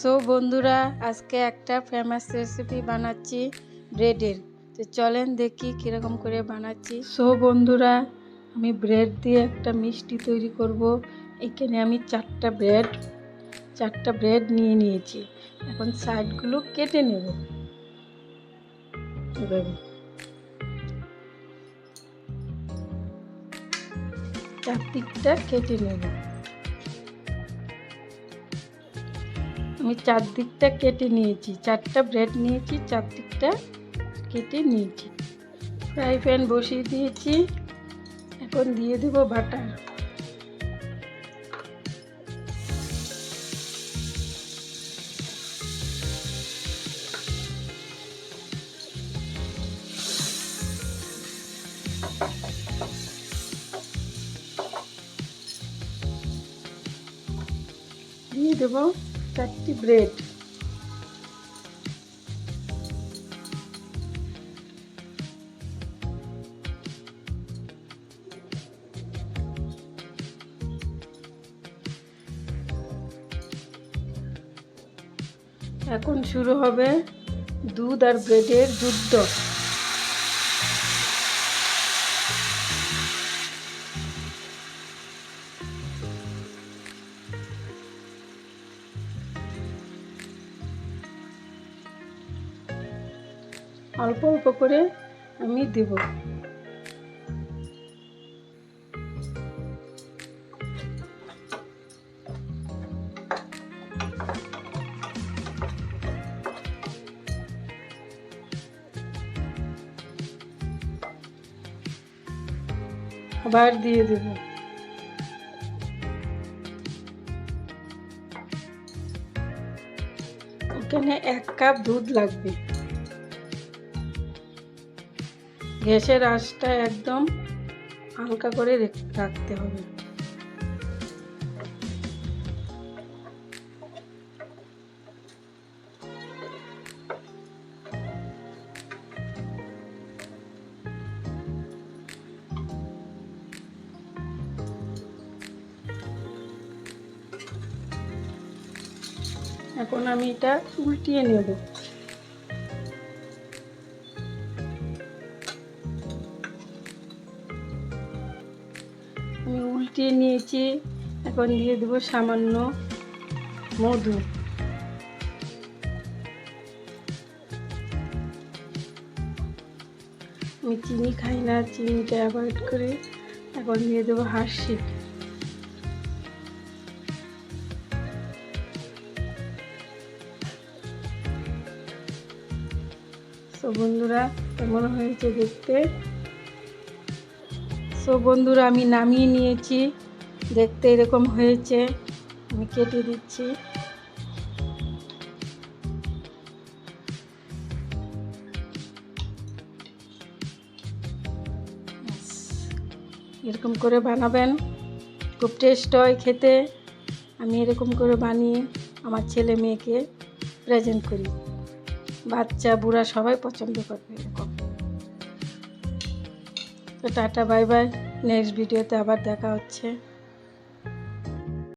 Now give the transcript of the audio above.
So বন্ধুরা, আজকে একটা ফেমাস রেসিপি বানাচ্ছি ব্রেডের তো চলেন দেখি কীরকম করে বানাচ্ছি। সো বন্ধুরা, আমি ব্রেড দিয়ে একটা মিষ্টি তৈরি করব। এখানে আমি চারটা ব্রেড চারটা ব্রেড নিয়ে নিয়েছি। এখন সাইডগুলো কেটে নেব। চারদিকটা কেটে নেব। আমি চারদিকটা কেটে নিয়েছি, চারটা ব্রেড নিয়েছি, চারদিকটা কেটে নিয়েছি। ফ্রাই প্যান বসিয়ে দিয়েছি, এখন দিয়ে দেব বাটার দিয়ে দেব চারটি ব্রেড। এখন শুরু হবে দুধ আর ব্রেডের যুদ্ধ। অল্প অল্প করে আমি দেব। আবার দিয়ে দেব। এখানে এক কাপ দুধ লাগবে। গ্যাসের আঁচটা একদম হালকা করে রাখতে হবে। এখন আমি এটা উল্টিয়ে নেব। উল্টিয়ে নিয়েছি। এখন দিয়ে দেবো সামান্য মধু। আমি চিনি খাই না, চিনিটা অ্যাভয়েড করে। এখন দিয়ে দেবো হাসি। তো বন্ধুরা, কেমন হয়েছে দেখতে? সো বন্ধুরা, আমি নামিয়ে নিয়েছি। দেখতে এরকম হয়েছে। আমি কেটে দিচ্ছি। এরকম করে বানাবেন। খুব টেস্ট হয় খেতে। আমি এরকম করে বানিয়ে আমার ছেলে মেয়েকে প্রেজেন্ট করি। বাচ্চা, বুড়া সবাই পছন্দ করবে। তো টাটা বাই বাই। নেক্সট ভিডিওতে আবার দেখা হচ্ছে।